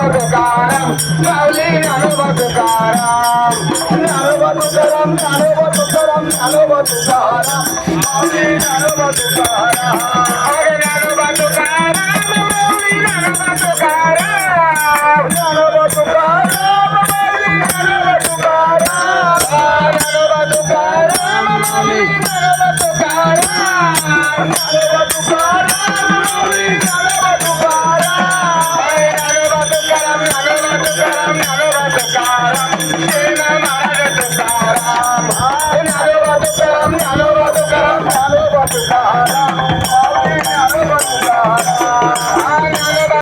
भगकाराम लावली नानो भगकाराम नानो भगकाराम Hey, Namah, Namah, Namah,